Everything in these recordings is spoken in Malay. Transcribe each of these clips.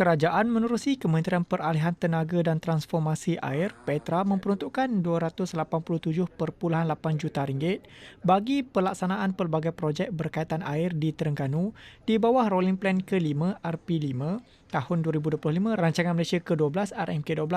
Kerajaan menerusi Kementerian Peralihan Tenaga dan Transformasi Air Petra memperuntukkan 287.8 juta ringgit bagi pelaksanaan pelbagai projek berkaitan air di Terengganu di bawah Rolling Plan ke-5 RP5 tahun 2025 Rancangan Malaysia ke-12 RMK12.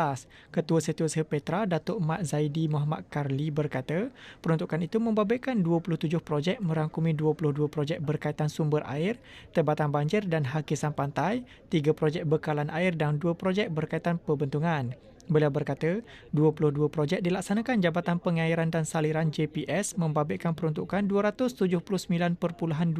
Ketua Setiausaha Petra Datuk Mat Zaidi Muhammad Karli berkata, peruntukan itu membabitkan 27 projek merangkumi 22 projek berkaitan sumber air, tebatan banjir dan hakisan pantai, 3 projek bekalan air dan dua projek berkaitan pembentungan. Beliau berkata, 22 projek dilaksanakan Jabatan Pengairan dan Saliran JPS membabitkan peruntukan 279.2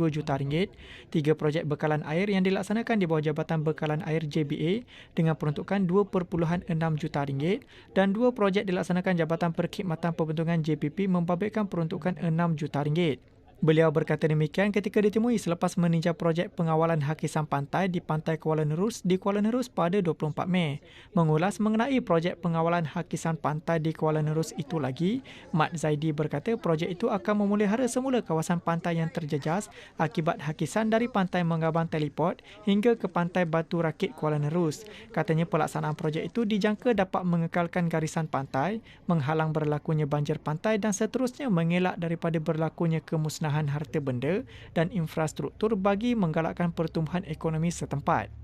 juta ringgit, tiga projek bekalan air yang dilaksanakan di bawah Jabatan Bekalan Air JBA dengan peruntukan 2.6 juta ringgit dan dua projek dilaksanakan Jabatan Perkhidmatan Pembentungan JPP membabitkan peruntukan 6 juta ringgit. Beliau berkata demikian ketika ditemui selepas meninjau projek pengawalan hakisan pantai di Pantai Kuala Nerus di Kuala Nerus pada 24 Mei. Mengulas mengenai projek pengawalan hakisan pantai di Kuala Nerus itu lagi, Mat Zaidi berkata projek itu akan memelihara semula kawasan pantai yang terjejas akibat hakisan dari Pantai Mengabang Teleport hingga ke Pantai Batu Rakit Kuala Nerus. Katanya pelaksanaan projek itu dijangka dapat mengekalkan garisan pantai, menghalang berlakunya banjir pantai dan seterusnya mengelak daripada berlakunya kemusnahan penggunaan harta benda dan infrastruktur bagi menggalakkan pertumbuhan ekonomi setempat.